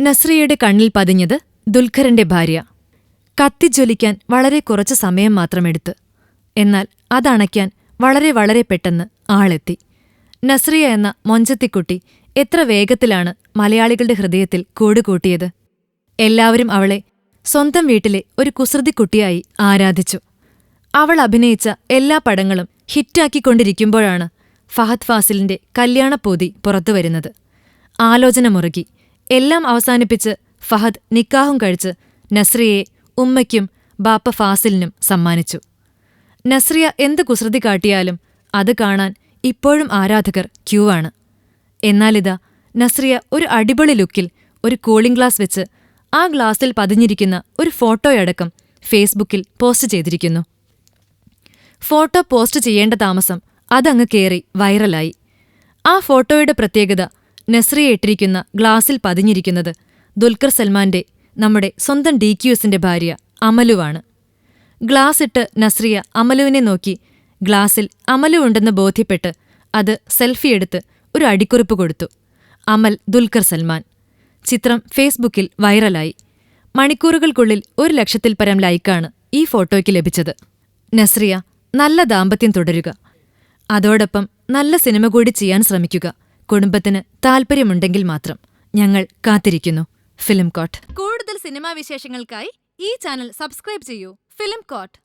നസ്രിയയുടെ കണ്ണിൽ പതിഞ്ഞത് ദുൽഖറിന്റെ ഭാര്യ. കത്തിജ്വലിക്കാൻ വളരെ കുറച്ച് സമയം മാത്രമെടുത്ത് എന്നാൽ അതണയ്ക്കാൻ വളരെ വളരെ പെട്ടെന്ന് ആളെത്തി. നസ്രിയ എന്ന മൊഞ്ചത്തിക്കുട്ടി എത്ര വേഗത്തിലാണ് മലയാളികളുടെ ഹൃദയത്തിൽ കൂടുകൂട്ടിയത് എല്ലാവരും അവളെ സ്വന്തം വീട്ടിലെ ഒരു കുസൃതിക്കുട്ടിയായി ആരാധിച്ചു. അവൾ അഭിനയിച്ച എല്ലാ പടങ്ങളും ഹിറ്റാക്കിക്കൊണ്ടിരിക്കുമ്പോഴാണ് ഫഹദ് ഫാസിലിന്റെ കല്യാണപ്പോതി പുറത്തുവരുന്നത്. ആലോചന മുറുകി. എല്ലാം അവസാനിപ്പിച്ച് ഫഹദ് നിക്കാഹും കഴിച്ച് നസ്രിയെ ഉമ്മയ്ക്കും ബാപ്പ ഫാസിലിനും സമ്മാനിച്ചു. നസ്രിയ എന്ത് കുസൃതി കാട്ടിയാലും അത് കാണാൻ ഇപ്പോഴും ആരാധകർ ക്യൂ ആണ് എന്നാലിതാ നസ്രിയ ഒരു അടിപൊളി ലുക്കിൽ ഒരു കൂളിംഗ് ഗ്ലാസ് വെച്ച് ആ ഗ്ലാസിൽ പതിഞ്ഞിരിക്കുന്ന ഒരു ഫോട്ടോയടക്കം ഫേസ്ബുക്കിൽ പോസ്റ്റ് ചെയ്തിരിക്കുന്നു. ഫോട്ടോ പോസ്റ്റ് ചെയ്യേണ്ട താമസം അതങ്ങ് കയറി വൈറലായി. ആ ഫോട്ടോയുടെ പ്രത്യേകത നസ്രിയ ഇട്ടിരിക്കുന്ന ഗ്ലാസിൽ പതിഞ്ഞിരിക്കുന്നത് ദുൽഖർ സൽമാന്റെ നമ്മുടെ സ്വന്തം ഡി ക്യൂസിന്റെ ഭാര്യ അമലുവാണ്. ഗ്ലാസ് ഇട്ട് നസ്രിയ അമലുവിനെ നോക്കി ഗ്ലാസിൽ അമലു ഉണ്ടെന്ന് ബോധ്യപ്പെട്ട് അത് സെൽഫി എടുത്ത് ഒരു അടിക്കുറിപ്പ് കൊടുത്തു. അമൽ ദുൽഖർ സൽമാൻ. ചിത്രം ഫേസ്ബുക്കിൽ വൈറലായി. മണിക്കൂറുകൾക്കുള്ളിൽ ഒരു ലക്ഷത്തിൽ പരം ലൈക്കാണ് ഈ ഫോട്ടോയ്ക്ക് ലഭിച്ചത്. നസ്രിയ നല്ല ദാമ്പത്യം തുടരുക. അതോടൊപ്പം നല്ല സിനിമ കൂടി ചെയ്യാൻ ശ്രമിക്കുക. കുടുംബത്തിന് താൽപ്പര്യമുണ്ടെങ്കിൽ മാത്രം ഞങ്ങൾ കാത്തിരിക്കുന്നു. Film coat. കൂടുതൽ സിനിമാ വിശേഷങ്ങൾക്കായി ഈ ചാനൽ സബ്സ്ക്രൈബ് ചെയ്യൂ. Film coat.